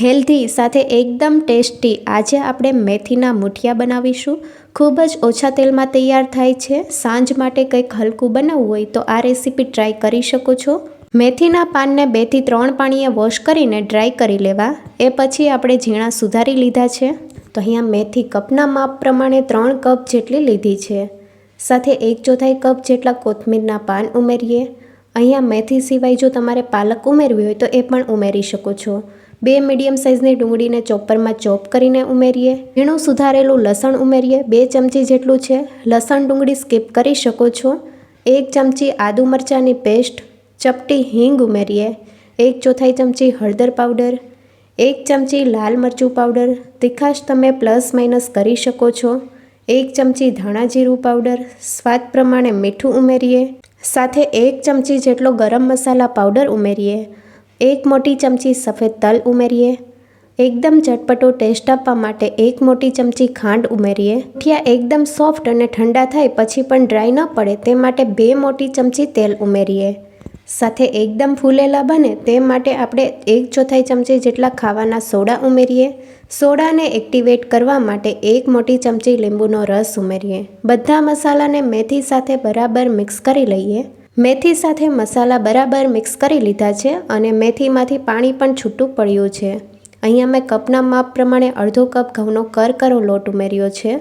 Healthy સાથે એકદમ tasty આજે આપણે મેથીના મુઠિયા બનાવીશું. ખૂબ જ ઓછા તેલમાં તૈયાર થાય છે. સાંજ માટે કંઈક હલકું બનાવવું હોય તો આ રેસીપી ટ્રાય કરી શકો છો. મેથીના પાનને બેથી ત્રણ પાણીએ વોશ કરીને ડ્રાય કરી લેવા. એ પછી આપણે ઝીણા સુધારી લીધા છે. તો અહીંયા મેથી કપના માપ પ્રમાણે ત્રણ કપ જેટલી લીધી છે. સાથે એક ચોથાઈ કપ જેટલા કોથમીરના પાન ઉમેરીએ. અહીંયા મેથી સિવાય જો તમારે પાલક ઉમેરવી હોય તો એ પણ ઉમેરી શકો છો. બે મીડિયમ સાઇઝની ડુંગળીને ચોપરમાં ચોપ કરીને ઉમેરીએ. ઝીણું સુધારેલું લસણ ઉમેરીએ. બે ચમચી જેટલું છે. લસણ ડુંગળી સ્કીપ કરી શકો છો. એક ચમચી આદુ મરચાંની પેસ્ટ. ચપટી હિંગ ઉમેરીએ. એક ચોથાઈ ચમચી હળદર પાવડર. એક ચમચી લાલ મરચું પાવડર. તીખાશ તમે પ્લસ માઇનસ કરી શકો છો. એક ચમચી ધાણા જીરું પાવડર. સ્વાદ પ્રમાણે મીઠું ઉમેરીએ. સાથે એક ચમચી જેટલો ગરમ મસાલા પાવડર ઉમેરીએ. એક મોટી ચમચી સફેદ તલ ઉમેરીએ. એકદમ ચટપટો ટેસ્ટ આપવા માટે એક મોટી ચમચી ખાંડ ઉમેરીએ. ઠીયા, એકદમ સોફ્ટ અને ઠંડા થાય પછી પણ ડ્રાય ન પડે તે માટે બે મોટી ચમચી તેલ ઉમેરીએ. સાથે એકદમ ફૂલેલા બને તે માટે આપણે એક ચોથાઈ ચમચી જેટલા ખાવાના સોડા ઉમેરીએ. સોડાને એક્ટિવેટ કરવા માટે એક મોટી ચમચી લીંબુનો રસ ઉમેરીએ. બધા મસાલાને મેથી સાથે બરાબર મિક્સ કરી લઈએ. મેથી સાથે મસાલા બરાબર મિક્સ કરી લીધા છે અને મેથીમાંથી પાણી પણ છૂટું પડ્યું છે. અહીંયા મેં કપના માપ પ્રમાણે અડધો કપ ઘઉંનો કરકરો લોટ ઉમેર્યો છે.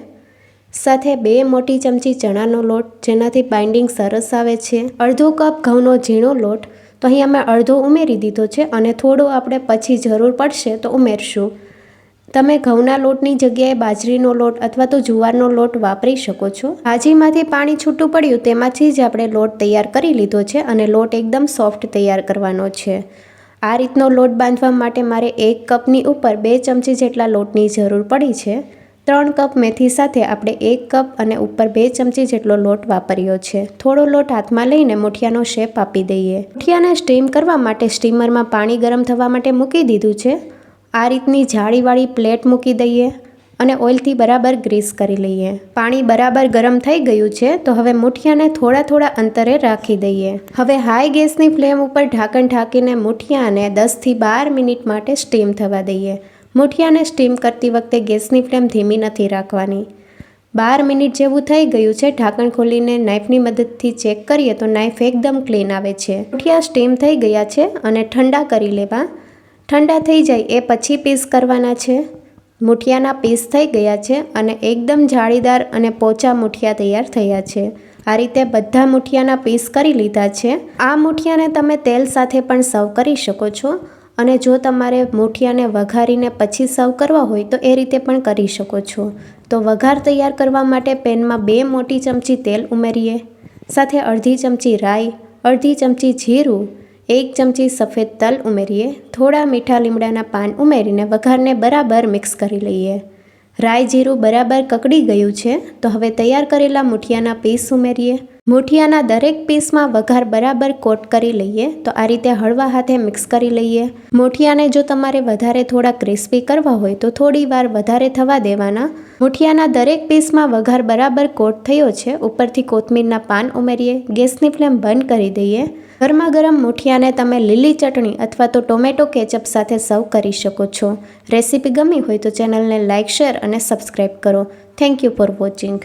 સાથે બે મોટી ચમચી ચણાનો લોટ, જેનાથી બાઇન્ડિંગ સરસ આવે છે. અડધો કપ ઘઉંનો ઝીણો લોટ, તો અહીં અમે અડધો ઉમેરી દીધો છે અને થોડો આપણે પછી જરૂર પડશે તો ઉમેરશું. તમે ઘઉંના લોટની જગ્યાએ બાજરીનો લોટ અથવા તો જુવારનો લોટ વાપરી શકો છો. ભાજીમાંથી પાણી છૂટું પડ્યું તેમાંથી જ આપણે લોટ તૈયાર કરી લીધો છે અને લોટ એકદમ સોફ્ટ તૈયાર કરવાનો છે. આ રીતનો લોટ બાંધવા માટે મારે એક કપની ઉપર બે ચમચી જેટલા લોટની જરૂર પડી છે. ત્રણ કપ મેથી સાથે આપણે એક કપ અને ઉપર બે ચમચી જેટલો લોટ વાપર્યો છે. થોડો લોટ હાથમાં લઈને મુઠિયાનો શેપ આપી દઈએ. મુઠિયાને સ્ટીમ કરવા માટે સ્ટીમરમાં પાણી ગરમ થવા માટે મૂકી દીધું છે. આ રીતની જાળીવાળી પ્લેટ મૂકી દઈએ અને ઓઇલથી બરાબર ગ્રીસ કરી લઈએ. પાણી બરાબર ગરમ થઈ ગયું છે, તો હવે મુઠિયાને થોડા થોડા અંતરે રાખી દઈએ. હવે હાઈ ગેસની ફ્લેમ ઉપર ઢાંકણ ઢાંકીને મુઠિયાને દસથી બાર મિનિટ માટે સ્ટીમ થવા દઈએ. મુઠિયાને સ્ટીમ કરતી વખતે ગેસની ફ્લેમ ધીમી નથી રાખવાની. બાર મિનિટ જેવું થઈ ગયું છે, ઢાંકણ ખોલીને નાઇફની મદદથી ચેક કરીએ તો નાઇફ એકદમ ક્લીન આવે છે. મુઠિયા સ્ટીમ થઈ ગયા છે અને ઠંડા કરી લેવા. ઠંડા થઈ જાય એ પછી પીસ કરવાના છે. મુઠિયાના પીસ થઈ ગયા છે અને એકદમ જાળીદાર અને પોચા મુઠિયા તૈયાર થયા છે. આ રીતે બધા મુઠિયાના પીસ કરી લીધા છે. આ મુઠિયાને તમે તેલ સાથે પણ સર્વ કરી શકો છો. અને જો તમારે મૂઠિયાને વઘારીને પછી સર્વ કરવા હોય તો એ રીતે પણ કરી શકો છો. તો વઘાર તૈયાર કરવા માટે પેનમાં બે મોટી ચમચી તેલ ઉમેરીએ. સાથે અડધી ચમચી રાઈ, અડધી ચમચી જીરું, એક ચમચી સફેદ તલ ઉમેરીએ. થોડા મીઠા લીમડાના પાન ઉમેરીને વઘારને બરાબર મિક્સ કરી લઈએ. રાઈ જીરું બરાબર કકડી ગયું છે, તો હવે તૈયાર કરેલા મુઠિયાના પીસ ઉમેરીએ. મુઠિયાના દરેક પીસમાં વઘાર બરાબર કોટ કરી લઈએ તો આ રીતે હળવા હાથે મિક્સ કરી લઈએ. મૂઠિયાને જો તમારે વધારે થોડા ક્રિસ્પી કરવા હોય તો થોડી વાર વધારે થવા દેવાના. મૂઠિયાના દરેક પીસમાં વઘાર બરાબર કોટ થયો છે, ઉપરથી કોથમીરના પાન ઉમેરીએ, ગેસની ફ્લેમ બંધ કરી દઈએ. ગરમા ગરમ મૂઠિયાને તમે લીલી ચટણી અથવા તો ટોમેટો કેચઅપ સાથે સર્વ કરી શકો છો. રેસીપી ગમી હોય તો ચેનલને લાઇક શેર અને સબસ્ક્રાઈબ કરો. Thank you for watching.